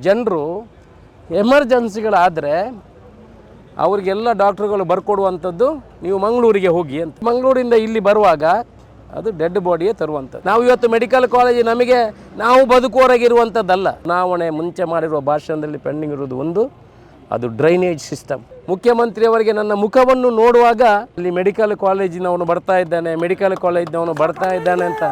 ಜನರು ಎಮರ್ಜೆನ್ಸಿಗಳಾದರೆ ಅವ್ರಿಗೆಲ್ಲ ಡಾಕ್ಟ್ರುಗಳು ಬರ್ಕೊಡುವಂಥದ್ದು ನೀವು ಮಂಗಳೂರಿಗೆ ಹೋಗಿ ಅಂತ. ಮಂಗಳೂರಿಂದ ಇಲ್ಲಿ ಬರುವಾಗ ಅದು ಡೆಡ್ ಬಾಡಿಯೇ ತರುವಂಥದ್ದು. ನಾವು ಇವತ್ತು ಮೆಡಿಕಲ್ ಕಾಲೇಜ್ ನಮಗೆ ನಾವು ಬದುಕುವರಾಗಿರುವಂಥದ್ದಲ್ಲ ಚುನಾವಣೆ ಮುಂಚೆ ಮಾಡಿರುವ ಭಾಷಣದಲ್ಲಿ ಪೆಂಡಿಂಗ್ ಇರುವುದು ಒಂದು, ಅದು ಡ್ರೈನೇಜ್ ಸಿಸ್ಟಮ್. ಮುಖ್ಯಮಂತ್ರಿಯವರಿಗೆ ನನ್ನ ಮುಖವನ್ನು ನೋಡುವಾಗ ಅಲ್ಲಿ ಮೆಡಿಕಲ್ ಕಾಲೇಜಿನವನು ಬರ್ತಾ ಇದ್ದಾನೆ, ಮೆಡಿಕಲ್ ಕಾಲೇಜಿನವನು ಬರ್ತಾ ಇದ್ದಾನೆ ಅಂತ.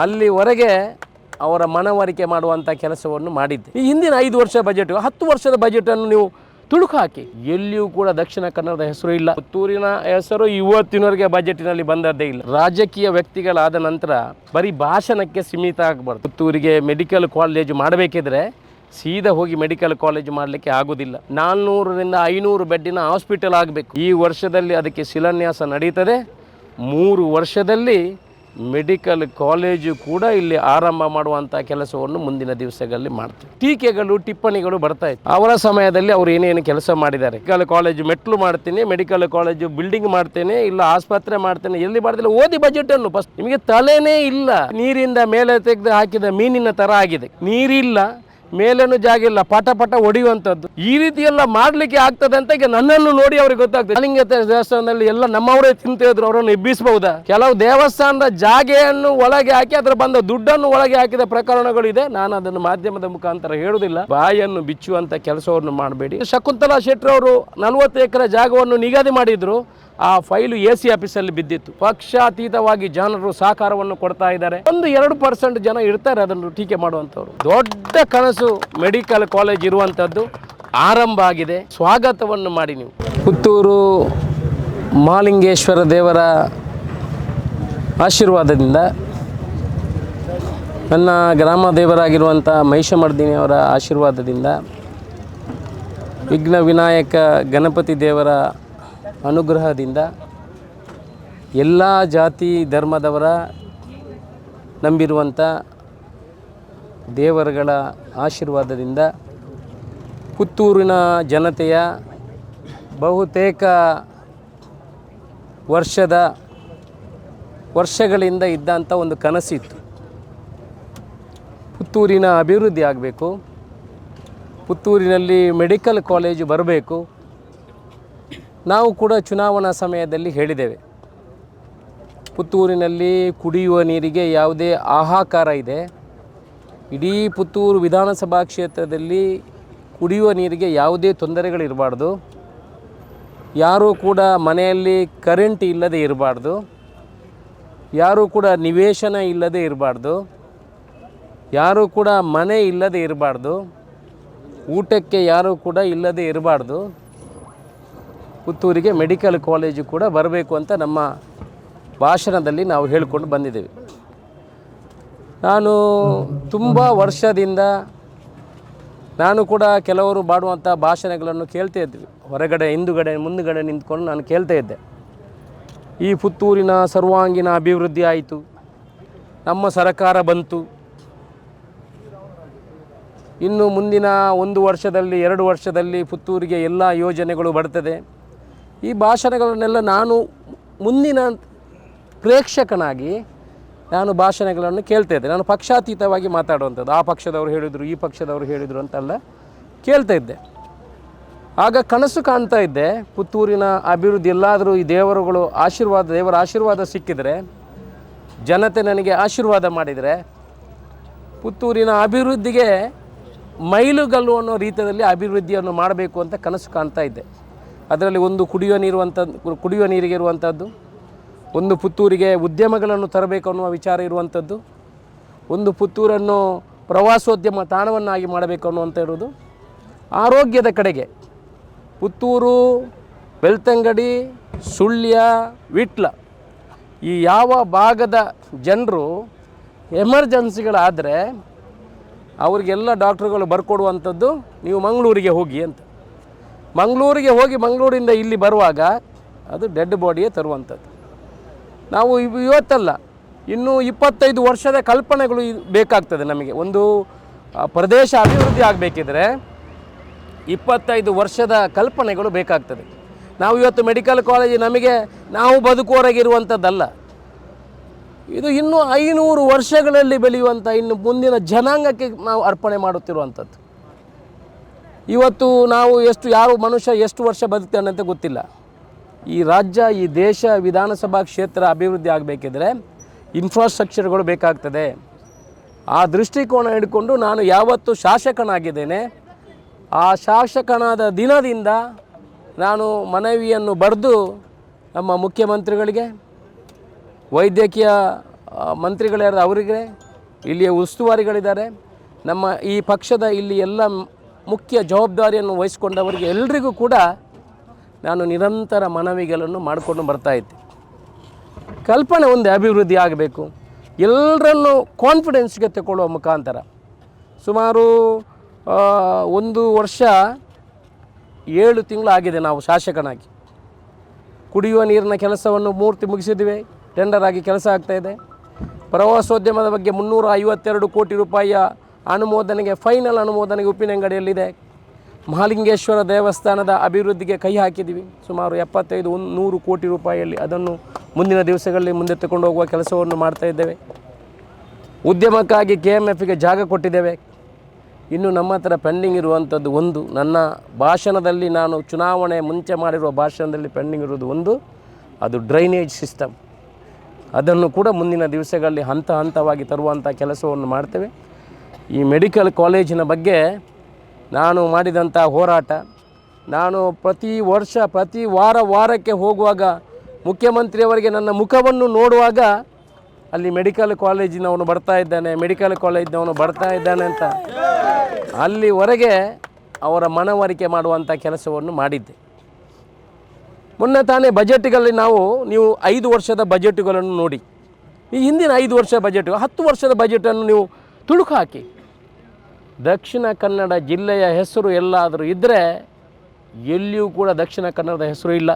ಅಲ್ಲಿವರೆಗೆ ಅವರ ಮನವರಿಕೆ ಮಾಡುವಂಥ ಕೆಲಸವನ್ನು ಮಾಡಿದ್ದೆ. ಈ ಹಿಂದಿನ ಐದು ವರ್ಷ ಬಜೆಟ್ ಹತ್ತು ವರ್ಷದ ಬಜೆಟನ್ನು ನೀವು ತುಳುಕು ಹಾಕಿ. ಎಲ್ಲಿಯೂ ಕೂಡ ದಕ್ಷಿಣ ಕನ್ನಡದ ಹೆಸರು ಇಲ್ಲ. ಪುತ್ತೂರಿನ ಹೆಸರು ಇವತ್ತಿನವರೆಗೆ ಬಜೆಟಿನಲ್ಲಿ ಬಂದದ್ದೇ ಇಲ್ಲ. ರಾಜಕೀಯ ವ್ಯಕ್ತಿಗಳಾದ ನಂತರ ಬರೀ ಭಾಷಣಕ್ಕೆ ಸೀಮಿತ ಆಗಬಾರ್ದು. ಪುತ್ತೂರಿಗೆ ಮೆಡಿಕಲ್ ಕಾಲೇಜು ಮಾಡಬೇಕಿದ್ರೆ ಸೀದಾ ಹೋಗಿ ಮೆಡಿಕಲ್ ಕಾಲೇಜು ಮಾಡಲಿಕ್ಕೆ ಆಗೋದಿಲ್ಲ. ನಾನ್ನೂರರಿಂದ ಐನೂರು ಬೆಡ್ಡಿನ ಹಾಸ್ಪಿಟಲ್ ಆಗಬೇಕು. ಈ ವರ್ಷದಲ್ಲಿ ಅದಕ್ಕೆ ಶಿಲಾನ್ಯಾಸ ನಡೀತದೆ. ಮೂರು ವರ್ಷದಲ್ಲಿ ಮೆಡಿಕಲ್ ಕಾಲೇಜು ಕೂಡ ಇಲ್ಲಿ ಆರಂಭ ಮಾಡುವಂಥ ಕೆಲಸವನ್ನು ಮುಂದಿನ ದಿವಸಗಳಲ್ಲಿ ಮಾಡ್ತೀವಿ. ಟೀಕೆಗಳು, ಟಿಪ್ಪಣಿಗಳು ಬರ್ತಾ ಇತ್ತು. ಅವರ ಸಮಯದಲ್ಲಿ ಅವರು ಏನೇನು ಕೆಲಸ ಮಾಡಿದ್ದಾರೆ. ಮೆಡಿಕಲ್ ಕಾಲೇಜು ಮೆಟ್ಲು ಮಾಡ್ತೀನಿ, ಮೆಡಿಕಲ್ ಕಾಲೇಜು ಬಿಲ್ಡಿಂಗ್ ಮಾಡ್ತೇನೆ, ಇಲ್ಲ ಆಸ್ಪತ್ರೆ ಮಾಡ್ತೇನೆ, ಎಲ್ಲಿ ಮಾಡ್ತಿಲ್ಲ ಓದಿ ಬಜೆಟ್ ಅನ್ನು ಫಸ್ಟ್ ನಿಮಗೆ ತಲೆನೇ ಇಲ್ಲ. ನೀರಿಂದ ಮೇಲೆ ತೆಗೆದು ಹಾಕಿದ ಮೀನಿನ ತರ ಆಗಿದೆ. ನೀರಿಲ್ಲ. ಮೇಲೇನು ಜಾಗ ಇಲ್ಲ, ಪಟ ಪಟ ಈ ರೀತಿ ಎಲ್ಲ ಮಾಡ್ಲಿಕ್ಕೆ ಆಗ್ತದೆ ಅಂತ ಈಗ ನನ್ನನ್ನು ನೋಡಿ ಅವ್ರಿಗೆ ಗೊತ್ತಾಗ್ತದೆ. ಕಲಿಂಗ ದೇವಸ್ಥಾನದಲ್ಲಿ ಎಲ್ಲ ನಮ್ಮವರೇ ತಿಂತಿದ್ರು ಅವರನ್ನು ಎಬ್ಬಿಸಬಹುದಾ? ಕೆಲವು ದೇವಸ್ಥಾನದ ಜಾಗೆಯನ್ನು ಒಳಗೆ ಹಾಕಿ, ಅದರ ಬಂದ ದುಡ್ಡನ್ನು ಒಳಗೆ ಹಾಕಿದ ಪ್ರಕರಣಗಳಿದೆ ನಾನು ಅದನ್ನು ಮಾಧ್ಯಮದ ಮುಖಾಂತರ ಹೇಳುವುದಿಲ್ಲ. ಬಾಯನ್ನು ಬಿಚ್ಚುವಂತ ಕೆಲಸವನ್ನು ಮಾಡಬೇಡಿ. ಶಕುಂತಲಾ ಶೆಟ್ಟಿ ಅವರು ನಲವತ್ತು ಎಕರೆ ಜಾಗವನ್ನು ನಿಗದಿ ಮಾಡಿದ್ರು. ಆ ಫೈಲು ಎ ಸಿ ಆಫೀಸಲ್ಲಿ ಬಿದ್ದಿತ್ತು. ಪಕ್ಷಾತೀತವಾಗಿ ಜನರು ಸಹಕಾರವನ್ನು ಕೊಡ್ತಾ ಇದ್ದಾರೆ. ಒಂದು ಎರಡು ಪರ್ಸೆಂಟ್ ಜನ ಇರ್ತಾರೆ ಅದನ್ನು ಟೀಕೆ ಮಾಡುವಂಥವ್ರು. ದೊಡ್ಡ ಕನಸು ಮೆಡಿಕಲ್ ಕಾಲೇಜ್ ಇರುವಂಥದ್ದು. ಆರಂಭ ಆಗಿದೆ. ಸ್ವಾಗತವನ್ನು ಮಾಡಿ ನೀವು. ಪುತ್ತೂರು ಮಾಲಿಂಗೇಶ್ವರ ದೇವರ ಆಶೀರ್ವಾದದಿಂದ ನನ್ನ ಗ್ರಾಮ ದೇವರಾಗಿರುವಂಥ ಮಹಿಷಮರ್ದಿನಿಯವರ ಆಶೀರ್ವಾದದಿಂದ ವಿಘ್ನ ವಿನಾಯಕ ಗಣಪತಿ ದೇವರ ಅನುಗ್ರಹದಿಂದ ಎಲ್ಲ ಜಾತಿ ಧರ್ಮದವರ ನಂಬಿರುವಂಥ ದೇವರುಗಳ ಆಶೀರ್ವಾದದಿಂದ ಪುತ್ತೂರಿನ ಜನತೆಯ ಬಹುತೇಕ ವರ್ಷದ ವರ್ಷಗಳಿಂದ ಇದ್ದಂಥ ಒಂದು ಕನಸಿತ್ತು. ಪುತ್ತೂರಿನ ಅಭಿವೃದ್ಧಿ ಆಗಬೇಕು. ಪುತ್ತೂರಿನಲ್ಲಿ ಮೆಡಿಕಲ್ ಕಾಲೇಜು ಬರಬೇಕು. ನಾವು ಕೂಡ ಚುನಾವಣಾ ಸಮಯದಲ್ಲಿ ಹೇಳಿದ್ದೇವೆ. ಪುತ್ತೂರಿನಲ್ಲಿ ಕುಡಿಯುವ ನೀರಿಗೆ ಯಾವುದೇ ಆಹಾಕಾರ ಇದೆ. ಇಡೀ ಪುತ್ತೂರು ವಿಧಾನಸಭಾ ಕ್ಷೇತ್ರದಲ್ಲಿ ಕುಡಿಯುವ ನೀರಿಗೆ ಯಾವುದೇ ತೊಂದರೆಗಳಿರಬಾರ್ದು. ಯಾರೂ ಕೂಡ ಮನೆಯಲ್ಲಿ ಕರೆಂಟ್ ಇಲ್ಲದೆ ಇರಬಾರ್ದು. ಯಾರೂ ಕೂಡ ನಿವೇಶನ ಇಲ್ಲದೆ ಇರಬಾರ್ದು. ಯಾರೂ ಕೂಡ ಮನೆ ಇಲ್ಲದೆ ಇರಬಾರ್ದು. ಊಟಕ್ಕೆ ಯಾರೂ ಕೂಡ ಇಲ್ಲದೆ ಇರಬಾರ್ದು. ಪುತ್ತೂರಿಗೆ ಮೆಡಿಕಲ್ ಕಾಲೇಜು ಕೂಡ ಬರಬೇಕು ಅಂತ ನಮ್ಮ ಭಾಷಣದಲ್ಲಿ ನಾವು ಹೇಳಿಕೊಂಡು ಬಂದಿದ್ದೇವೆ. ನಾನು ತುಂಬ ವರ್ಷದಿಂದ ನಾನು ಕೂಡ ಕೆಲವರು ಮಾಡುವಂಥ ಭಾಷಣಗಳನ್ನು ಕೇಳ್ತಾ ಇದ್ವಿ. ಹೊರಗಡೆ, ಹಿಂದುಗಡೆ, ಮುಂದುಗಡೆ ನಿಂತ್ಕೊಂಡು ನಾನು ಕೇಳ್ತಾ ಇದ್ದೆ. ಈ ಪುತ್ತೂರಿನ ಸರ್ವಾಂಗೀಣ ಅಭಿವೃದ್ಧಿ ಆಯಿತು. ನಮ್ಮ ಸರಕಾರ ಬಂತು. ಇನ್ನು ಮುಂದಿನ ಒಂದು ವರ್ಷದಲ್ಲಿ, ಎರಡು ವರ್ಷದಲ್ಲಿ ಪುತ್ತೂರಿಗೆ ಎಲ್ಲ ಯೋಜನೆಗಳು ಬರ್ತದೆ. ಈ ಭಾಷಣಗಳನ್ನೆಲ್ಲ ನಾನು ಮುಂದಿನ ಪ್ರೇಕ್ಷಕನಾಗಿ ನಾನು ಭಾಷಣಗಳನ್ನು ಕೇಳ್ತಾ ಇದ್ದೆ. ನಾನು ಪಕ್ಷಾತೀತವಾಗಿ ಮಾತಾಡುವಂಥದ್ದು. ಆ ಪಕ್ಷದವರು ಹೇಳಿದರು, ಈ ಪಕ್ಷದವರು ಹೇಳಿದರು ಅಂತೆಲ್ಲ ಕೇಳ್ತಾ ಇದ್ದೆ. ಆಗ ಕನಸು ಕಾಣ್ತಾ ಇದ್ದೆ. ಪುತ್ತೂರಿನ ಅಭಿವೃದ್ಧಿ, ಎಲ್ಲಾದರೂ ಈ ದೇವರುಗಳು ಆಶೀರ್ವಾದ, ದೇವರ ಆಶೀರ್ವಾದ ಸಿಕ್ಕಿದರೆ, ಜನತೆ ನನಗೆ ಆಶೀರ್ವಾದ ಮಾಡಿದರೆ, ಪುತ್ತೂರಿನ ಅಭಿವೃದ್ಧಿಗೆ ಮೈಲುಗಲ್ಲು ಅನ್ನೋ ರೀತಿಯಲ್ಲಿ ಅಭಿವೃದ್ಧಿಯನ್ನು ಮಾಡಬೇಕು ಅಂತ ಕನಸು ಕಾಣ್ತಾ ಇದ್ದೆ. ಅದರಲ್ಲಿ ಒಂದು ಕುಡಿಯುವ ನೀರು ಅಂತ, ಕುಡಿಯುವ ನೀರಿಗೆ ಇರುವಂಥದ್ದು ಒಂದು ಪುತ್ತೂರಿಗೆ ಉದ್ಯಮಗಳನ್ನು ತರಬೇಕು ಅನ್ನುವ ವಿಚಾರ ಇರುವಂಥದ್ದು ಒಂದು ಪುತ್ತೂರನ್ನು ಪ್ರವಾಸೋದ್ಯಮ ತಾಣವನ್ನಾಗಿ ಮಾಡಬೇಕು ಅನ್ನುವಂಥ ಇರೋದು ಆರೋಗ್ಯದ ಕಡೆಗೆ ಪುತ್ತೂರು, ಬೆಳ್ತಂಗಡಿ, ಸುಳ್ಯ, ವಿಟ್ಲ ಈ ಯಾವ ಭಾಗದ ಜನರು ಎಮರ್ಜೆನ್ಸಿಗಳಾದರೆ ಅವರಿಗೆಲ್ಲ ಡಾಕ್ಟ್ರುಗಳು ಬರ್ಕೊಡುವಂಥದ್ದು ನೀವು ಮಂಗಳೂರಿಗೆ ಹೋಗಿ ಅಂತ. ಮಂಗಳೂರಿಗೆ ಹೋಗಿ ಮಂಗಳೂರಿಂದ ಇಲ್ಲಿ ಬರುವಾಗ ಅದು ಡೆಡ್ ಬಾಡಿಯೇ ತರುವಂಥದ್ದು. ನಾವು ಇವ್- ಇವತ್ತಲ್ಲ, ಇನ್ನು ಇಪ್ಪತ್ತೈದು ವರ್ಷದ ಕಲ್ಪನೆಗಳು ಬೇಕಾಗ್ತದೆ ನಮಗೆ. ಒಂದು ಪ್ರದೇಶ ಅಭಿವೃದ್ಧಿ ಆಗಬೇಕಿದ್ರೆ ಇಪ್ಪತ್ತೈದು ವರ್ಷದ ಕಲ್ಪನೆಗಳು ಬೇಕಾಗ್ತದೆ. ನಾವು ಇವತ್ತು ಮೆಡಿಕಲ್ ಕಾಲೇಜ್ ನಮಗೆ, ನಾವು ಬದುಕುವರಾಗಿರುವಂಥದ್ದಲ್ಲ ಇದು ಇನ್ನೂ ಐನೂರು ವರ್ಷಗಳಲ್ಲಿ ಬೆಳೆಯುವಂಥ ಇನ್ನು ಮುಂದಿನ ಜನಾಂಗಕ್ಕೆ ನಾವು ಅರ್ಪಣೆ ಮಾಡುತ್ತಿರುವಂಥದ್ದು. ಇವತ್ತು ನಾವು ಎಷ್ಟು ಯಾರು ಮನುಷ್ಯ ಎಷ್ಟು ವರ್ಷ ಬದುಕ್ತಾನೆ ಅಂತ ಗೊತ್ತಿಲ್ಲ. ಈ ರಾಜ್ಯ, ಈ ದೇಶ, ವಿಧಾನಸಭಾ ಕ್ಷೇತ್ರ ಅಭಿವೃದ್ಧಿ ಆಗಬೇಕಿದ್ರೆ ಇನ್ಫ್ರಾಸ್ಟ್ರಕ್ಚರ್ಗಳು ಬೇಕಾಗ್ತದೆ. ಆ ದೃಷ್ಟಿಕೋನ ಹಿಡ್ಕೊಂಡು ನಾನು ಯಾವತ್ತು ಶಾಸಕನಾಗಿದ್ದೇನೆ. ಆ ಶಾಸಕನಾದ ದಿನದಿಂದ ನಾನು ಮನವಿಯನ್ನು ಬರೆದು ನಮ್ಮ ಮುಖ್ಯಮಂತ್ರಿಗಳಿಗೆ, ವೈದ್ಯಕೀಯ ಮಂತ್ರಿಗಳ್ಯಾರು ಅವರಿಗೆ, ಇಲ್ಲಿಯ ಉಸ್ತುವಾರಿಗಳಿದ್ದಾರೆ, ನಮ್ಮ ಈ ಪಕ್ಷದ ಇಲ್ಲಿ ಎಲ್ಲ ಮುಖ್ಯ ಜವಾಬ್ದಾರಿಯನ್ನು ವಹಿಸಿಕೊಂಡವರಿಗೆ ಎಲ್ರಿಗೂ ಕೂಡ ನಾನು ನಿರಂತರ ಮನವಿಗಳನ್ನು ಮಾಡಿಕೊಂಡು ಬರ್ತಾ ಇದ್ದೆ. ಕಲ್ಪನೆ ಒಂದು ಅಭಿವೃದ್ಧಿ ಆಗಬೇಕು. ಎಲ್ಲರನ್ನು ಕಾನ್ಫಿಡೆನ್ಸ್ಗೆ ತಗೊಳ್ಳುವ ಮುಖಾಂತರ. ಸುಮಾರು ಒಂದು ವರ್ಷ ಏಳು ತಿಂಗಳು ಆಗಿದೆ ನಾವು ಶಾಸಕನಾಗಿ. ಕುಡಿಯುವ ನೀರಿನ ಕೆಲಸವನ್ನು ಮೂರ್ತಿ ಮುಗಿಸಿದ್ವಿ. ಟೆಂಡರ್ ಆಗಿ ಕೆಲಸ ಆಗ್ತಾ ಇದೆ. ಪ್ರವಾಸೋದ್ಯಮದ ಬಗ್ಗೆ ಮುನ್ನೂರ ಐವತ್ತೆರಡು ಕೋಟಿ ರೂಪಾಯಿಯ ಅನುಮೋದನೆಗೆ ಫೈನಲ್ ಅನುಮೋದನೆಗೆ ಉಪ್ಪಿನಂಗಡಿಯಲ್ಲಿದೆ ಮಹಾಲಿಂಗೇಶ್ವರ ದೇವಸ್ಥಾನದ ಅಭಿವೃದ್ಧಿಗೆ ಕೈ ಹಾಕಿದ್ದೀವಿ. ಸುಮಾರು ಎಪ್ಪತ್ತೈದು ಒಂದು ನೂರು ಕೋಟಿ ರೂಪಾಯಿಯಲ್ಲಿ ಅದನ್ನು ಮುಂದಿನ ದಿವಸಗಳಲ್ಲಿ ಮುಂದೆ ತಗೊಂಡು ಹೋಗುವ ಕೆಲಸವನ್ನು ಮಾಡ್ತಾ ಇದ್ದೇವೆ. ಉದ್ಯಮಕ್ಕಾಗಿ ಕೆ ಎಂ ಎಫ್ಗೆ ಜಾಗ ಕೊಟ್ಟಿದ್ದೇವೆ. ಇನ್ನು ನಮ್ಮ ಹತ್ರ ಪೆಂಡಿಂಗ್ ಇರುವಂಥದ್ದು ಒಂದು. ನನ್ನ ಭಾಷಣದಲ್ಲಿ ನಾನು ಚುನಾವಣೆ ಮುಂಚೆ ಮಾಡಿರುವ ಭಾಷಣದಲ್ಲಿ ಪೆಂಡಿಂಗ್ ಇರುವುದು ಒಂದು. ಅದು ಡ್ರೈನೇಜ್ ಸಿಸ್ಟಮ್. ಅದನ್ನು ಕೂಡ ಮುಂದಿನ ದಿವಸಗಳಲ್ಲಿ ಹಂತ ಹಂತವಾಗಿ ತರುವಂಥ ಕೆಲಸವನ್ನು ಮಾಡ್ತೇವೆ. ಈ ಮೆಡಿಕಲ್ ಕಾಲೇಜಿನ ಬಗ್ಗೆ ನಾನು ಮಾಡಿದಂಥ ಹೋರಾಟ. ನಾನು ಪ್ರತಿ ವರ್ಷ, ಪ್ರತಿ ವಾರ, ವಾರಕ್ಕೆ ಹೋಗುವಾಗ ಮುಖ್ಯಮಂತ್ರಿಯವರಿಗೆ ನನ್ನ ಮುಖವನ್ನು ನೋಡುವಾಗ ಅಲ್ಲಿ ಮೆಡಿಕಲ್ ಕಾಲೇಜಿನವನು ಬರ್ತಾ ಇದ್ದಾನೆ, ಮೆಡಿಕಲ್ ಕಾಲೇಜಿನವನು ಬರ್ತಾ ಇದ್ದಾನೆ ಅಂತ. ಅಲ್ಲಿವರೆಗೆ ಅವರ ಮನವರಿಕೆ ಮಾಡುವಂಥ ಕೆಲಸವನ್ನು ಮಾಡಿದ್ದೆ. ಮೊನ್ನೆ ತಾನೇ ಬಜೆಟ್ಗಳಲ್ಲಿ ನಾವು, ನೀವು ಐದು ವರ್ಷದ ಬಜೆಟ್ಗಳನ್ನು ನೋಡಿ. ಈ ಹಿಂದಿನ ಐದು ವರ್ಷ ಬಜೆಟ್, ಹತ್ತು ವರ್ಷದ ಬಜೆಟನ್ನು ನೀವು ತುಳುಕು ಹಾಕಿ. ದಕ್ಷಿಣ ಕನ್ನಡ ಜಿಲ್ಲೆಯ ಹೆಸರು ಎಲ್ಲಾದರೂ ಇದ್ದರೆ ಎಲ್ಲಿಯೂ ಕೂಡ ದಕ್ಷಿಣ ಕನ್ನಡದ ಹೆಸರು ಇಲ್ಲ.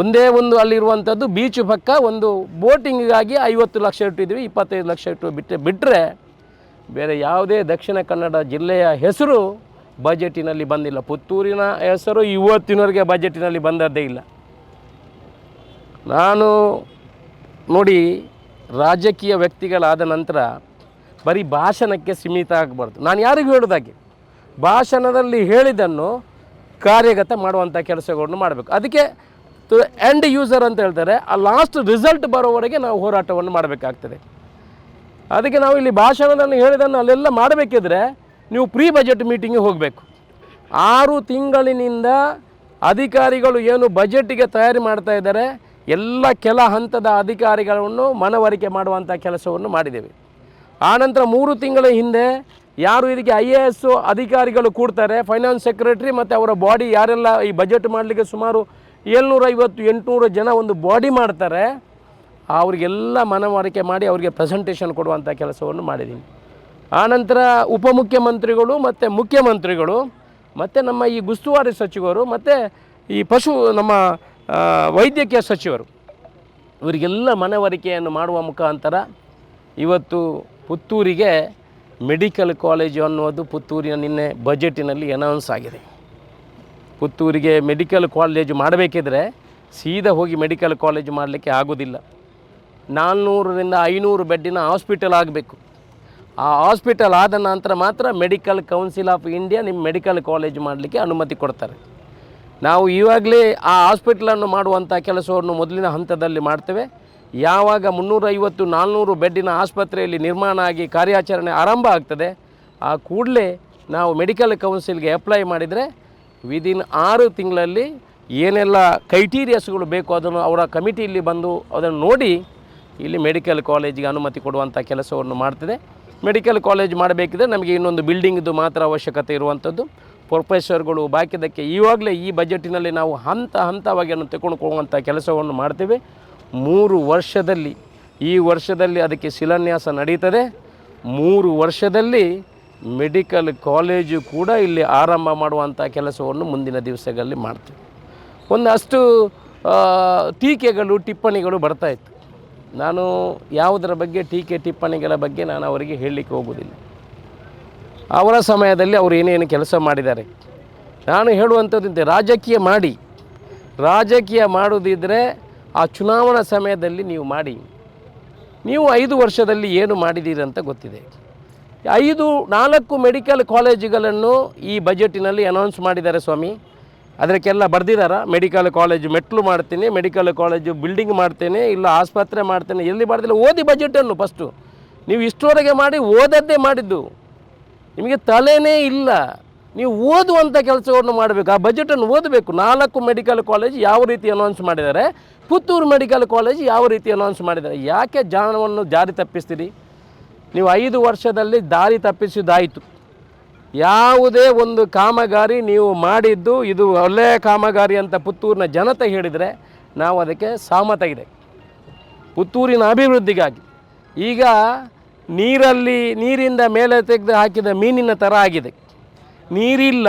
ಒಂದೇ ಒಂದು ಅಲ್ಲಿರುವಂಥದ್ದು ಬೀಚ್ ಪಕ್ಕ ಒಂದು ಬೋಟಿಂಗಿಗಾಗಿ ಐವತ್ತು ಲಕ್ಷ ಇಟ್ಟಿದ್ವಿ ಇಪ್ಪತ್ತೈದು ಲಕ್ಷ ಇಟ್ಟು ಬಿಟ್ಟರೆ ಬಿಟ್ಟರೆ ಬೇರೆ ಯಾವುದೇ ದಕ್ಷಿಣ ಕನ್ನಡ ಜಿಲ್ಲೆಯ ಹೆಸರು ಬಜೆಟಿನಲ್ಲಿ ಬಂದಿಲ್ಲ. ಪುತ್ತೂರಿನ ಹೆಸರು ಇವತ್ತಿನವರೆಗೆ ಬಜೆಟಿನಲ್ಲಿ ಬಂದದ್ದೇ ಇಲ್ಲ. ನಾನು ನೋಡಿ ರಾಜಕೀಯ ವ್ಯಕ್ತಿಗಳಾದ ನಂತರ ಬರೀ ಭಾಷಣಕ್ಕೆ ಸೀಮಿತ ಆಗಬಾರ್ದು. ನಾನು ಯಾರಿಗೂ ಹೇಳೋದಾಗಿ? ಭಾಷಣದಲ್ಲಿ ಹೇಳಿದ್ದನ್ನು ಕಾರ್ಯಗತ ಮಾಡುವಂಥ ಕೆಲಸಗಳನ್ನು ಮಾಡಬೇಕು. ಅದಕ್ಕೆ ಎಂಡ್ ಯೂಸರ್ ಅಂತ ಹೇಳ್ತಾರೆ, ಆ ಲಾಸ್ಟ್ ರಿಸಲ್ಟ್ ಬರೋವರೆಗೆ ನಾವು ಹೋರಾಟವನ್ನು ಮಾಡಬೇಕಾಗ್ತದೆ. ಅದಕ್ಕೆ ನಾವು ಇಲ್ಲಿ ಭಾಷಣದಲ್ಲಿ ಹೇಳಿದನ್ನು ಅಲ್ಲೆಲ್ಲ ಮಾಡಬೇಕಿದ್ರೆ ನೀವು ಪ್ರೀ ಬಜೆಟ್ ಮೀಟಿಂಗಿಗೆ ಹೋಗಬೇಕು. ಆರು ತಿಂಗಳಿನಿಂದ ಅಧಿಕಾರಿಗಳು ಏನು ಬಜೆಟಿಗೆ ತಯಾರಿ ಮಾಡ್ತಾ ಇದ್ದಾರೆ, ಎಲ್ಲ ಕೆಲ ಹಂತದ ಅಧಿಕಾರಿಗಳನ್ನು ಮನವರಿಕೆ ಮಾಡುವಂಥ ಕೆಲಸವನ್ನು ಮಾಡಿದ್ದೇವೆ. ಆನಂತರ ಮೂರು ತಿಂಗಳ ಹಿಂದೆ ಯಾರು ಇದಕ್ಕೆ ಐ ಎ ಎಸ್ ಅಧಿಕಾರಿಗಳು ಕೂಡ್ತಾರೆ ಫೈನಾನ್ಸ್ ಸೆಕ್ರೆಟರಿ ಮತ್ತು ಅವರ ಬಾಡಿ ಯಾರೆಲ್ಲ ಈ ಬಜೆಟ್ ಮಾಡಲಿಕ್ಕೆ ಸುಮಾರು ಏಳ್ನೂರೈವತ್ತು, ಎಂಟುನೂರು ಜನ ಒಂದು ಬಾಡಿ ಮಾಡ್ತಾರೆ. ಅವರಿಗೆಲ್ಲ ಮನವರಿಕೆ ಮಾಡಿ ಅವರಿಗೆ ಪ್ರೆಸೆಂಟೇಷನ್ ಕೊಡುವಂಥ ಕೆಲಸವನ್ನು ಮಾಡಿದ್ದೀನಿ. ಆನಂತರ ಉಪಮುಖ್ಯಮಂತ್ರಿಗಳು ಮತ್ತು ಮುಖ್ಯಮಂತ್ರಿಗಳು, ಮತ್ತು ನಮ್ಮ ಈ ಗುಸ್ತುವಾರಿ ಸಚಿವರು, ಮತ್ತು ಈ ಪಶು ನಮ್ಮ ವೈದ್ಯಕೀಯ ಸಚಿವರು. ಇವರಿಗೆಲ್ಲ ಮನವರಿಕೆಯನ್ನು ಮಾಡುವ ಮುಖಾಂತರ ಇವತ್ತು ಪುತ್ತೂರಿಗೆ ಮೆಡಿಕಲ್ ಕಾಲೇಜು ಅನ್ನೋದು ಪುತ್ತೂರಿನ ನಿನ್ನೆ ಬಜೆಟಿನಲ್ಲಿ ಅನೌನ್ಸ್ ಆಗಿದೆ. ಪುತ್ತೂರಿಗೆ ಮೆಡಿಕಲ್ ಕಾಲೇಜು ಮಾಡಬೇಕಿದ್ರೆ ಸೀದಾ ಹೋಗಿ ಮೆಡಿಕಲ್ ಕಾಲೇಜು ಮಾಡಲಿಕ್ಕೆ ಆಗೋದಿಲ್ಲ. ನಾನ್ನೂರರಿಂದ ಐನೂರು ಬೆಡ್ಡಿನ ಹಾಸ್ಪಿಟಲ್ ಆಗಬೇಕು. ಆ ಹಾಸ್ಪಿಟಲ್ ಆದ ನಂತರ ಮಾತ್ರ ಮೆಡಿಕಲ್ ಕೌನ್ಸಿಲ್ ಆಫ್ ಇಂಡಿಯಾ ನಿಮ್ಮ ಮೆಡಿಕಲ್ ಕಾಲೇಜು ಮಾಡಲಿಕ್ಕೆ ಅನುಮತಿ ಕೊಡ್ತಾರೆ. ನಾವು ಇವಾಗಲೇ ಆ ಹಾಸ್ಪಿಟಲನ್ನು ಮಾಡುವಂಥ ಕೆಲಸವನ್ನು ಮೊದಲಿನ ಹಂತದಲ್ಲಿ ಮಾಡ್ತೇವೆ. ಯಾವಾಗ ಮುನ್ನೂರೈವತ್ತು, ನಾಲ್ನೂರು ಬೆಡ್ಡಿನ ಆಸ್ಪತ್ರೆಯಲ್ಲಿ ನಿರ್ಮಾಣ ಆಗಿ ಕಾರ್ಯಾಚರಣೆ ಆರಂಭ ಆಗ್ತದೆ, ಆ ಕೂಡಲೇ ನಾವು ಮೆಡಿಕಲ್ ಕೌನ್ಸಿಲ್ಗೆ ಅಪ್ಲೈ ಮಾಡಿದರೆ ವಿದಿನ್ ಆರು ತಿಂಗಳಲ್ಲಿ ಏನೆಲ್ಲ ಕ್ರೈಟೀರಿಯಸ್ಗಳು ಬೇಕು ಅದನ್ನು ಅವರ ಕಮಿಟಿಯಲ್ಲಿ ಬಂದು ಅದನ್ನು ನೋಡಿ ಇಲ್ಲಿ ಮೆಡಿಕಲ್ ಕಾಲೇಜಿಗೆ ಅನುಮತಿ ಕೊಡುವಂಥ ಕೆಲಸವನ್ನು ಮಾಡ್ತದೆ. ಮೆಡಿಕಲ್ ಕಾಲೇಜ್ ಮಾಡಬೇಕಿದ್ರೆ ನಮಗೆ ಇನ್ನೊಂದು ಬಿಲ್ಡಿಂಗ್ದು ಮಾತ್ರ ಅವಶ್ಯಕತೆ ಇರುವಂಥದ್ದು. ಪ್ರೊಫೆಸರ್ಗಳು ಬಾಕಿದಕ್ಕೆ ಈವಾಗಲೇ ಈ ಬಜೆಟಿನಲ್ಲಿ ನಾವು ಹಂತ ಹಂತವಾಗಿ ಅದನ್ನು ತೆಗೆದುಕೊಳ್ಳುವಂಥ ಕೆಲಸವನ್ನು ಮಾಡ್ತೇವೆ. ಮೂರು ವರ್ಷದಲ್ಲಿ, ಈ ವರ್ಷದಲ್ಲಿ ಅದಕ್ಕೆ ಶಿಲಾನ್ಯಾಸ ನಡೀತದೆ. ಮೂರು ವರ್ಷದಲ್ಲಿ ಮೆಡಿಕಲ್ ಕಾಲೇಜು ಕೂಡ ಇಲ್ಲಿ ಆರಂಭ ಮಾಡುವಂಥ ಕೆಲಸವನ್ನು ಮುಂದಿನ ದಿವಸಗಳಲ್ಲಿ ಮಾಡ್ತೀವಿ. ಒಂದಷ್ಟು ಟೀಕೆಗಳು, ಟಿಪ್ಪಣಿಗಳು ಬರ್ತಾ ಇತ್ತು. ನಾನು ಯಾವುದರ ಬಗ್ಗೆ ಟೀಕೆ, ಟಿಪ್ಪಣಿಗಳ ಬಗ್ಗೆ ನಾನು ಅವರಿಗೆ ಹೇಳಲಿಕ್ಕೆ ಹೋಗುವುದಿಲ್ಲ. ಅವರ ಸಮಯದಲ್ಲಿ ಅವರು ಏನೇನು ಕೆಲಸ ಮಾಡಿದ್ದಾರೆ. ನಾನು ಹೇಳುವಂಥದ್ದು ರಾಜಕೀಯ ಮಾಡಿ. ರಾಜಕೀಯ ಮಾಡೋದಿದ್ದರೆ ಆ ಚುನಾವಣಾ ಸಮಯದಲ್ಲಿ ನೀವು ಮಾಡಿ, ನೀವು ಐದು ವರ್ಷದಲ್ಲಿ ಏನು ಮಾಡಿದ್ದೀರಿ ಅಂತ ಗೊತ್ತಿದೆ. ಐದು, ನಾಲ್ಕು ಮೆಡಿಕಲ್ ಕಾಲೇಜುಗಳನ್ನು ಈ ಬಜೆಟಿನಲ್ಲಿ ಅನೌನ್ಸ್ ಮಾಡಿದ್ದಾರೆ ಸ್ವಾಮಿ. ಅದಕ್ಕೆಲ್ಲ ಬರೆದಿದ್ದಾರ ಮೆಡಿಕಲ್ ಕಾಲೇಜು ಮೆಟ್ಲು ಮಾಡ್ತೀನಿ, ಮೆಡಿಕಲ್ ಕಾಲೇಜು ಬಿಲ್ಡಿಂಗ್ ಮಾಡ್ತೇನೆ, ಇಲ್ಲ ಆಸ್ಪತ್ರೆ ಮಾಡ್ತೇನೆ, ಎಲ್ಲಿ ಮಾಡ್ತಿಲ್ಲ ಓದಿ ಬಜೆಟನ್ನು ಫಸ್ಟು ನೀವು ಇಷ್ಟರವರೆಗೆ ಮಾಡಿ ಓದದ್ದೇ ಮಾಡಿದ್ದು. ನಿಮಗೆ ತಲೆನೇ ಇಲ್ಲ. ನೀವು ಓದುವಂಥ ಕೆಲಸವನ್ನು ಮಾಡಬೇಕು, ಆ ಬಜೆಟನ್ನು ಓದಬೇಕು. ನಾಲ್ಕು ಮೆಡಿಕಲ್ ಕಾಲೇಜ್ ಯಾವ ರೀತಿ ಅನೌನ್ಸ್ ಮಾಡಿದ್ದಾರೆ ಪುತ್ತೂರು ಮೆಡಿಕಲ್ ಕಾಲೇಜ್ ಯಾವ ರೀತಿ ಅನೌನ್ಸ್ ಮಾಡಿದ್ದಾರೆ ಯಾಕೆ ಜಾಣವನ್ನು ಜಾರಿ ತಪ್ಪಿಸ್ತೀರಿ? ನೀವು ಐದು ವರ್ಷದಲ್ಲಿ ದಾರಿ ತಪ್ಪಿಸಿದ್ದಾಯಿತು. ಯಾವುದೇ ಒಂದು ಕಾಮಗಾರಿ ನೀವು ಮಾಡಿದ್ದು ಇದು ಒಳ್ಳೆಯ ಕಾಮಗಾರಿ ಅಂತ ಪುತ್ತೂರಿನ ಜನತೆ ಹೇಳಿದರೆ ನಾವು ಅದಕ್ಕೆ ಸಹಮತ ಇದೆ ಪುತ್ತೂರಿನ ಅಭಿವೃದ್ಧಿಗಾಗಿ. ಈಗ ನೀರಲ್ಲಿ, ನೀರಿಂದ ಮೇಲೆ ತೆಗೆದು ಹಾಕಿದ ಮೀನಿನ ಥರ ಆಗಿದೆ. ನೀರಿಲ್ಲ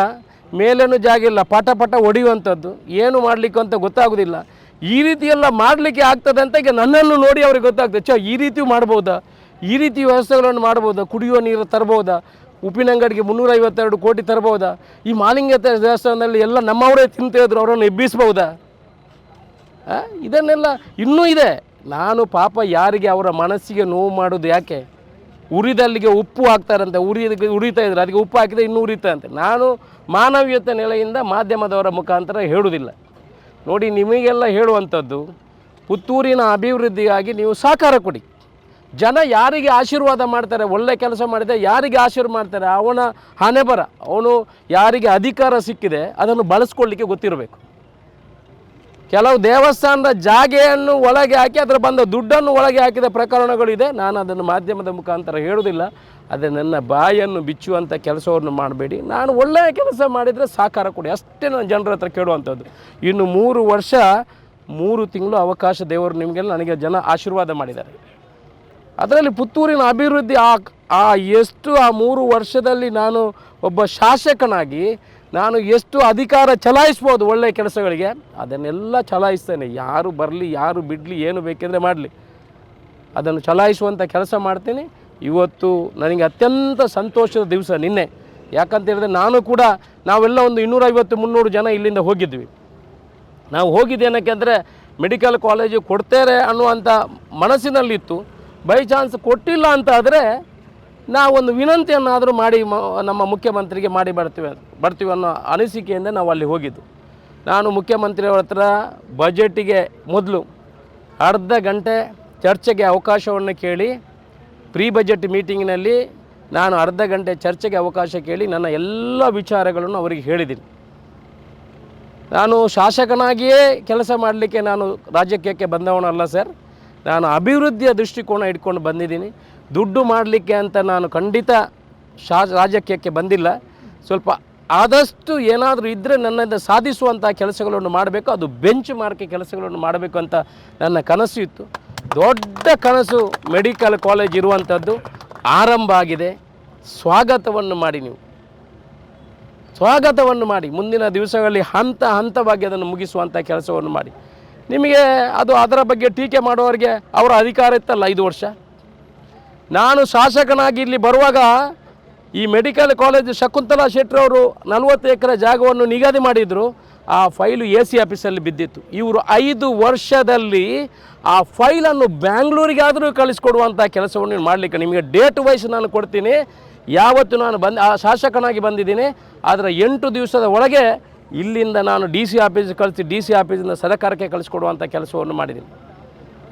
ಮೇಲೇನೂ ಜಾಗ ಇಲ್ಲ, ಪಟ ಪಟ ಹೊಡೆಯುವಂಥದ್ದು ಏನು ಮಾಡಲಿಕ್ಕೆ ಅಂತ ಗೊತ್ತಾಗೋದಿಲ್ಲ. ಈ ರೀತಿ ಎಲ್ಲ ಮಾಡಲಿಕ್ಕೆ ಆಗ್ತದೆ ಅಂತ ಈಗ ನನ್ನನ್ನು ನೋಡಿ ಅವ್ರಿಗೆ ಗೊತ್ತಾಗ್ತದೆ. ಚ ಈ ರೀತಿ ಮಾಡ್ಬೋದಾ? ಈ ರೀತಿ ವ್ಯವಸ್ಥೆಗಳನ್ನು ಮಾಡ್ಬೋದಾ? ಕುಡಿಯುವ ನೀರು ತರ್ಬೋದಾ? ಉಪ್ಪಿನಂಗಡಿಗೆ ಮುನ್ನೂರೈವತ್ತೆರಡು ಕೋಟಿ ತರ್ಬೋದಾ? ಈ ಮಾಲಿಂಗ ದೇವಸ್ಥಾನದಲ್ಲಿ ಎಲ್ಲ ನಮ್ಮವರೇ ತಿಂತಿದ್ರು ಅವರನ್ನು ಎಬ್ಬಿಸ್ಬೋದಾ? ಇದನ್ನೆಲ್ಲ ಇನ್ನೂ ಇದೆ. ನಾನು ಪಾಪ ಯಾರಿಗೆ ಅವರ ಮನಸ್ಸಿಗೆ ನೋವು ಮಾಡೋದು ಯಾಕೆ? ಉರಿದಲ್ಲಿಗೆ ಉಪ್ಪು ಹಾಕ್ತಾರಂತೆ, ಉರಿ ಉರಿತಾ ಇದ್ರೆ, ಅದಕ್ಕೆ ಉಪ್ಪು ಹಾಕಿದರೆ ಇನ್ನೂ ಉರಿತಾ ಅಂತೆ ನಾನು ಮಾನವೀಯತೆ ನೆಲೆಯಿಂದ ಮಾಧ್ಯಮದವರ ಮುಖಾಂತರ ಹೇಳುವುದಿಲ್ಲ. ನೋಡಿ, ನಿಮಗೆಲ್ಲ ಹೇಳುವಂಥದ್ದು, ಪುತ್ತೂರಿನ ಅಭಿವೃದ್ಧಿಗಾಗಿ ನೀವು ಸಹಕಾರ ಕೊಡಿ. ಜನ ಯಾರಿಗೆ ಆಶೀರ್ವಾದ ಮಾಡ್ತಾರೆ, ಒಳ್ಳೆ ಕೆಲಸ ಮಾಡಿದೆ ಯಾರಿಗೆ ಆಶೀರ್ವಾದ ಮಾಡ್ತಾರೆ, ಅವನ ಹಣೆ ಬರ, ಅವನು ಯಾರಿಗೆ ಅಧಿಕಾರ ಸಿಕ್ಕಿದೆ, ಅದನ್ನು ಬಳಸ್ಕೊಳ್ಳಿಕ್ಕೆ ಗೊತ್ತಿರಬೇಕು. ಕೆಲವು ದೇವಸ್ಥಾನದ ಜಾಗೆಯನ್ನು ಒಳಗೆ ಹಾಕಿ ಅದರ ಬಂದ ದುಡ್ಡನ್ನು ಒಳಗೆ ಹಾಕಿದ ಪ್ರಕರಣಗಳಿದೆ ನಾನು ಅದನ್ನು ಮಾಧ್ಯಮದ ಮುಖಾಂತರ ಹೇಳುವುದಿಲ್ಲ. ಅದೇ ನನ್ನ ಬಾಯನ್ನು ಬಿಚ್ಚುವಂಥ ಕೆಲಸವನ್ನು ಮಾಡಬೇಡಿ. ನಾನು ಒಳ್ಳೆಯ ಕೆಲಸ ಮಾಡಿದರೆ ಸಾಕಾರ ಕೊಡಿ. ಅಷ್ಟೇ ನಾನು ಜನರ ಹತ್ರ ಕೇಳುವಂಥದ್ದು. ಇನ್ನು ಮೂರು ವರ್ಷ, ಮೂರು ತಿಂಗಳು ಅವಕಾಶ ದೇವರು ನಿಮಗೆಲ್ಲ ನನಗೆ ಜನ ಆಶೀರ್ವಾದ ಮಾಡಿದ್ದಾರೆ. ಅದರಲ್ಲಿ ಪುತ್ತೂರಿನ ಅಭಿವೃದ್ಧಿ ಆ ಆ ಎಷ್ಟು, ಆ ಮೂರು ವರ್ಷದಲ್ಲಿ ನಾನು ಒಬ್ಬ ಶಾಸಕನಾಗಿ ನಾನು ಎಷ್ಟು ಅಧಿಕಾರ ಚಲಾಯಿಸ್ಬೋದು ಒಳ್ಳೆಯ ಕೆಲಸಗಳಿಗೆ, ಅದನ್ನೆಲ್ಲ ಚಲಾಯಿಸ್ತೇನೆ. ಯಾರು ಬರಲಿ, ಯಾರು ಬಿಡಲಿ, ಏನು ಬೇಕೆಂದರೆ ಮಾಡಲಿ. ಅದನ್ನು ಚಲಾಯಿಸುವಂಥ ಕೆಲಸ ಮಾಡ್ತೀನಿ. ಇವತ್ತು ನನಗೆ ಅತ್ಯಂತ ಸಂತೋಷದ ದಿವಸ ನಿನ್ನೆ. ಯಾಕಂತ ಹೇಳಿದ್ರೆ ನಾನು ಕೂಡ ನಾವೆಲ್ಲ ಒಂದು ಇನ್ನೂರೈವತ್ತು, ಮುನ್ನೂರು ಜನ ಇಲ್ಲಿಂದ ಹೋಗಿದ್ವಿ. ನಾವು ಹೋಗಿದ್ದೇನಕ್ಕೆ ಅಂದರೆ ಮೆಡಿಕಲ್ ಕಾಲೇಜು ಕೊಡ್ತೇರೆ ಅನ್ನುವಂಥ ಮನಸ್ಸಿನಲ್ಲಿತ್ತು. ಬೈ ಚಾನ್ಸ್ ಕೊಟ್ಟಿಲ್ಲ ಅಂತ ಆದರೆ ನಾವೊಂದು ವಿನಂತಿಯನ್ನಾದರೂ ಮಾಡಿ ನಮ್ಮ ಮುಖ್ಯಮಂತ್ರಿಗೆ ಮಾಡಿ ಬರ್ತೀವಿ ಬರ್ತೀವಿ ಅನ್ನೋ ಅನಿಸಿಕೆಯಿಂದ ನಾವು ಅಲ್ಲಿ ಹೋಗಿದ್ದು. ನಾನು ಮುಖ್ಯಮಂತ್ರಿಯವರ ಹತ್ರ ಬಜೆಟಿಗೆ ಮೊದಲು ಅರ್ಧ ಗಂಟೆ ಚರ್ಚೆಗೆ ಅವಕಾಶವನ್ನು ಕೇಳಿ ಪ್ರೀ ಬಜೆಟ್ ಮೀಟಿಂಗ್ನಲ್ಲಿ ನಾನು ಅರ್ಧ ಗಂಟೆ ಚರ್ಚೆಗೆ ಅವಕಾಶ ಕೇಳಿ ನನ್ನ ಎಲ್ಲ ವಿಚಾರಗಳನ್ನು ಅವರಿಗೆ ಹೇಳಿದ್ದೀನಿ. ನಾನು ಶಾಸಕನಾಗಿಯೇ ಕೆಲಸ ಮಾಡಲಿಕ್ಕೆ ನಾನು ರಾಜಕೀಯಕ್ಕೆ ಬಂದವನಲ್ಲ ಸರ್. ನಾನು ಅಭಿವೃದ್ಧಿಯ ದೃಷ್ಟಿಕೋನ ಇಟ್ಕೊಂಡು ಬಂದಿದ್ದೀನಿ. ದುಡ್ಡು ಮಾಡಲಿಕ್ಕೆ ಅಂತ ನಾನು ಖಂಡಿತ ಶಾ, ರಾಜಕೀಯಕ್ಕೆ ಬಂದಿಲ್ಲ. ಸ್ವಲ್ಪ ಆದಷ್ಟು ಏನಾದರೂ ಇದ್ದರೆ ನನ್ನಿಂದ ಸಾಧಿಸುವಂಥ ಕೆಲಸಗಳನ್ನು ಮಾಡಬೇಕು, ಅದು ಬೆಂಚ್ ಮಾರ್ಕ್ ಕೆಲಸಗಳನ್ನು ಮಾಡಬೇಕು ಅಂತ ನನ್ನ ಕನಸು ಇತ್ತು. ದೊಡ್ಡ ಕನಸು ಮೆಡಿಕಲ್ ಕಾಲೇಜ್ ಇರುವಂಥದ್ದು ಆರಂಭ ಆಗಿದೆ. ಸ್ವಾಗತವನ್ನು ಮಾಡಿ ನೀವು. ಸ್ವಾಗತವನ್ನು ಮಾಡಿ. ಮುಂದಿನ ದಿವಸಗಳಲ್ಲಿ ಹಂತ ಹಂತವಾಗಿ ಅದನ್ನು ಮುಗಿಸುವಂಥ ಕೆಲಸವನ್ನು ಮಾಡಿ. ನಿಮಗೆ ಅದು ಅದರ ಬಗ್ಗೆ ಟೀಕೆ ಮಾಡುವವರಿಗೆ ಅವರ ಅಧಿಕಾರ ಇತ್ತಲ್ಲ ಐದು ವರ್ಷ? ನಾನು ಶಾಸಕನಾಗಿ ಇಲ್ಲಿ ಬರುವಾಗ ಈ ಮೆಡಿಕಲ್ ಕಾಲೇಜ್ ಶಕುಂತಲಾ ಶೆಟ್ಟರವರು ನಲವತ್ತು ಎಕರೆ ಜಾಗವನ್ನು ನಿಗದಿ ಮಾಡಿದರು. ಆ ಫೈಲು ಎ ಸಿ ಆಫೀಸಲ್ಲಿ ಬಿದ್ದಿತ್ತು. ಇವರು ಐದು ವರ್ಷದಲ್ಲಿ ಆ ಫೈಲನ್ನು ಬ್ಯಾಂಗ್ಳೂರಿಗಾದರೂ ಕಳಿಸ್ಕೊಡುವಂಥ ಕೆಲಸವನ್ನು ಮಾಡಲಿಕ್ಕೆ ನಿಮಗೆ ಡೇಟ್ ವೈಸ್ ನಾನು ಕೊಡ್ತೀನಿ. ಯಾವತ್ತು ನಾನು ಬಂದು ಆ ಶಾಸಕನಾಗಿ ಬಂದಿದ್ದೀನಿ. ಆದರೆ ಎಂಟು ದಿವಸದ ಒಳಗೆ ಇಲ್ಲಿಂದ ನಾನು ಡಿ ಸಿ ಆಫೀಸ್ ಕಳಿಸಿ ಡಿ ಸಿ ಆಫೀಸಿಂದ ಸರ್ಕಾರಕ್ಕೆ ಕಳಿಸ್ಕೊಡುವಂಥ ಕೆಲಸವನ್ನು ಮಾಡಿದ್ದೀನಿ.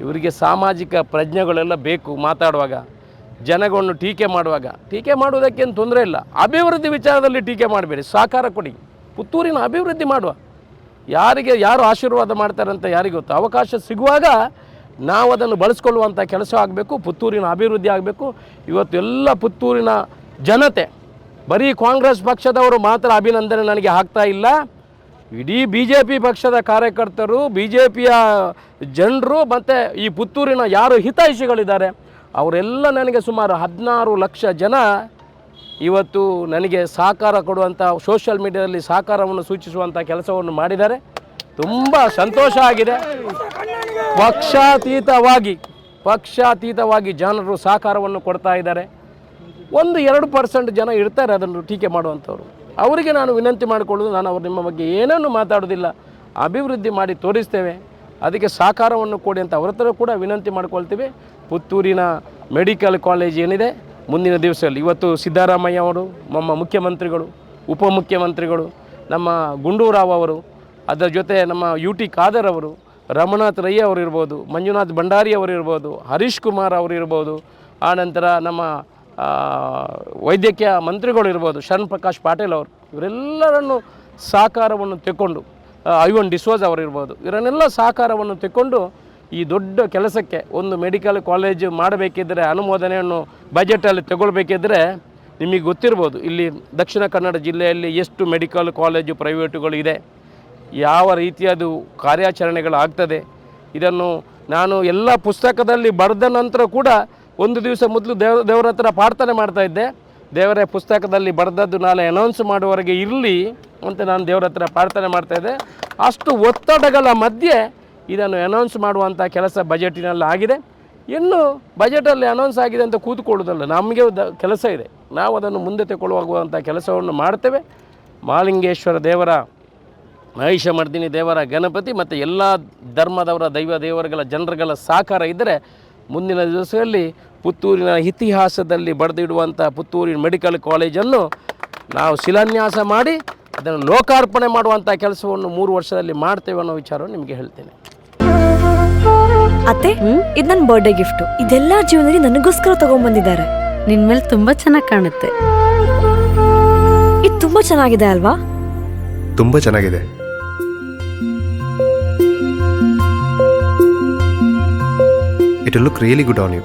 ಇವರಿಗೆ ಸಾಮಾಜಿಕ ಪ್ರಜ್ಞೆಗಳೆಲ್ಲ ಬೇಕು ಮಾತಾಡುವಾಗ. ಜನಗಳನ್ನು ಟೀಕೆ ಮಾಡುವಾಗ. ಟೀಕೆ ಮಾಡುವುದಕ್ಕೇನು ತೊಂದರೆ ಇಲ್ಲ. ಅಭಿವೃದ್ಧಿ ವಿಚಾರದಲ್ಲಿ ಟೀಕೆ ಮಾಡಬೇಡಿ. ಸಹಕಾರ ಕೊಡಿ. ಪುತ್ತೂರಿನ ಅಭಿವೃದ್ಧಿ ಮಾಡುವ. ಯಾರಿಗೆ, ಯಾರು ಆಶೀರ್ವಾದ ಮಾಡ್ತಾರೆ ಅಂತ ಯಾರಿಗೆ ಗೊತ್ತು? ಅವಕಾಶ ಸಿಗುವಾಗ ನಾವು ಅದನ್ನು ಬಳಸ್ಕೊಳ್ಳುವಂಥ ಕೆಲಸ ಆಗಬೇಕು, ಪುತ್ತೂರಿನ ಅಭಿವೃದ್ಧಿ ಆಗಬೇಕು. ಇವತ್ತು ಎಲ್ಲ ಪುತ್ತೂರಿನ ಜನತೆ, ಬರೀ ಕಾಂಗ್ರೆಸ್ ಪಕ್ಷದವರು ಮಾತ್ರ ಅಭಿನಂದನೆ ನನಗೆ ಆಗ್ತಾ ಇಲ್ಲ. ಇಡೀ ಬಿ ಜೆ ಪಿ ಪಕ್ಷದ ಕಾರ್ಯಕರ್ತರು ಬಿ ಜೆ ಪಿಯ ಜನರು ಮತ್ತು ಈ ಪುತ್ತೂರಿನ ಯಾರು ಹಿತೈಷಿಗಳಿದ್ದಾರೆ ಅವರೆಲ್ಲ ನನಗೆ ಸುಮಾರು ಹದಿನಾರು ಲಕ್ಷ ಜನ ಇವತ್ತು ನನಗೆ ಸಹಕಾರ ಕೊಡುವಂಥ ಸೋಷಿಯಲ್ ಮೀಡಿಯಾದಲ್ಲಿ ಸಹಕಾರವನ್ನು ಸೂಚಿಸುವಂಥ ಕೆಲಸವನ್ನು ಮಾಡಿದ್ದಾರೆ. ತುಂಬ ಸಂತೋಷ ಆಗಿದೆ. ಪಕ್ಷಾತೀತವಾಗಿ ಪಕ್ಷಾತೀತವಾಗಿ ಜನರು ಸಹಕಾರವನ್ನು ಕೊಡ್ತಾ ಇದ್ದಾರೆ. ಒಂದು ಎರಡು ಪರ್ಸೆಂಟ್ ಜನ ಇರ್ತಾರೆ ಅದನ್ನು ಟೀಕೆ ಮಾಡುವಂಥವ್ರು. ಅವರಿಗೆ ನಾನು ವಿನಂತಿ ಮಾಡಿಕೊಳ್ಳೋದು ನಾನು ಅವ್ರು ನಿಮ್ಮ ಬಗ್ಗೆ ಏನನ್ನು ಮಾತಾಡೋದಿಲ್ಲ ಅಭಿವೃದ್ಧಿ ಮಾಡಿ ತೋರಿಸ್ತೇವೆ. ಅದಕ್ಕೆ ಸಹಕಾರವನ್ನು ಕೊಡಿ ಅಂತ ಅವ್ರ ಹತ್ರ ಕೂಡ ವಿನಂತಿ ಮಾಡ್ಕೊಳ್ತೀವಿ. ಪುತ್ತೂರಿನ ಮೆಡಿಕಲ್ ಕಾಲೇಜ್ ಏನಿದೆ, ಮುಂದಿನ ದಿವಸದಲ್ಲಿ. ಇವತ್ತು ಸಿದ್ದರಾಮಯ್ಯ ಅವರು, ನಮ್ಮ ಮುಖ್ಯಮಂತ್ರಿಗಳು, ಉಪಮುಖ್ಯಮಂತ್ರಿಗಳು, ನಮ್ಮ ಗುಂಡೂರಾವ್ ಅವರು, ಅದರ ಜೊತೆ ನಮ್ಮ ಯು ಟಿ ಖಾದರ್ ಅವರು ರಮನಾಥ್ ರೈ ಅವರು ಇರ್ಬೋದು, ಮಂಜುನಾಥ್ ಭಂಡಾರಿ ಅವರು ಇರ್ಬೋದು, ಹರೀಶ್ ಕುಮಾರ್ ಅವರು ಇರ್ಬೋದು ಆನಂತರ ನಮ್ಮ ವೈದ್ಯಕೀಯ ಮಂತ್ರಿಗಳು ಇರ್ಬೋದು, ಶರಣ್ ಪ್ರಕಾಶ್ ಪಾಟೀಲ್ ಅವರು, ಇವರೆಲ್ಲರನ್ನು ಸಹಕಾರವನ್ನು ತೆಕ್ಕೊಂಡು ಐವನ್ ಡಿಸೋಜ್ ಅವರಿರ್ಬೋದು. ಇವರನ್ನೆಲ್ಲ ಸಹಕಾರವನ್ನು ತೆಕ್ಕೊಂಡು ಈ ದೊಡ್ಡ ಕೆಲಸಕ್ಕೆ ಒಂದು ಮೆಡಿಕಲ್ ಕಾಲೇಜು ಮಾಡಬೇಕಿದ್ದರೆ ಅನುಮೋದನೆಯನ್ನು ಬಜೆಟಲ್ಲಿ ತಗೊಳ್ಬೇಕಿದ್ರೆ ನಿಮಗೆ ಗೊತ್ತಿರ್ಬೋದು ಇಲ್ಲಿ ದಕ್ಷಿಣ ಕನ್ನಡ ಜಿಲ್ಲೆಯಲ್ಲಿ ಎಷ್ಟು ಮೆಡಿಕಲ್ ಕಾಲೇಜು ಪ್ರೈವೇಟುಗಳು ಇದೆ, ಯಾವ ರೀತಿಯದು ಕಾರ್ಯಾಚರಣೆಗಳಾಗ್ತದೆ. ಇದನ್ನು ನಾನು ಎಲ್ಲ ಪುಸ್ತಕದಲ್ಲಿ ಬರೆದ ನಂತರ ಕೂಡ ಒಂದು ದಿವಸ ಮೊದಲು ದೇವ ದೇವರ ಹತ್ರ ಪ್ರಾರ್ಥನೆ ಮಾಡ್ತಾ ಇದ್ದೆ. ದೇವರ, ಪುಸ್ತಕದಲ್ಲಿ ಬರೆದದ್ದು ನಾಳೆ ಅನೌನ್ಸ್ ಮಾಡುವವರೆಗೆ ಇರಲಿ ಅಂತ ನಾನು ದೇವರ ಹತ್ರ ಪ್ರಾರ್ಥನೆ ಮಾಡ್ತಾಯಿದ್ದೆ ಅಷ್ಟು ಒತ್ತಡಗಳ ಮಧ್ಯೆ ಇದನ್ನು ಅನೌನ್ಸ್ ಮಾಡುವಂಥ ಕೆಲಸ ಬಜೆಟಿನಲ್ಲಿ ಆಗಿದೆ. ಇನ್ನು ಬಜೆಟಲ್ಲಿ ಅನೌನ್ಸ್ ಆಗಿದೆ ಅಂತ ಕೂತ್ಕೊಳ್ಳೋದಲ್ಲ, ನಮಗೆ ಕೆಲಸ ಇದೆ. ನಾವು ಅದನ್ನು ಮುಂದೆ ತಗೊಳ್ಳುವಂಥ ಕೆಲಸವನ್ನು ಮಾಡ್ತೇವೆ. ಮಾಲಿಂಗೇಶ್ವರ ದೇವರ ಮಹೇಶ ಮರ್ದಿನಿ ದೇವರ, ಗಣಪತಿ ಮತ್ತು ಎಲ್ಲ ಧರ್ಮದವರ, ದೈವ ದೇವರುಗಳ, ಜನರುಗಳ ಸಹಕಾರ ಇದ್ದರೆ ಮುಂದಿನ ದಿವಸದಲ್ಲಿ ಪುತ್ತೂರಿನ ಇತಿಹಾಸದಲ್ಲಿ ಬರೆದಿಡುವಂಥ ಪುತ್ತೂರಿನ ಮೆಡಿಕಲ್ ಕಾಲೇಜನ್ನು ನಾವು ಶಿಲಾನ್ಯಾಸ ಮಾಡಿ ಅದನ್ನು ಲೋಕಾರ್ಪಣೆ ಮಾಡುವಂಥ ಕೆಲಸವನ್ನು ಮೂರು ವರ್ಷದಲ್ಲಿ ಮಾಡ್ತೇವೆ ಅನ್ನೋ ವಿಚಾರವನ್ನು ನಿಮಗೆ ಹೇಳ್ತೇನೆ. ಅತ್ತೆ ಇದು ನನ್ನ ಬರ್ಡೇ ಗಿಫ್ಟ್ ಇದೆಲ್ಲ ಜೀವನದಲ್ಲಿ ನನಗೋಸ್ಕರ ತಗೊಂಡ್ಬಂದಿದ್ದಾರೆ. ನಿನ್ ಮೇಲೆ ತುಂಬಾ ಚೆನ್ನಾಗಿ ಕಾಣುತ್ತೆ. ಇದು ತುಂಬಾ ಚೆನ್ನಾಗಿದೆ ಅಲ್ವಾ? ತುಂಬಾ ಚೆನ್ನಾಗಿದೆ. It look really good on you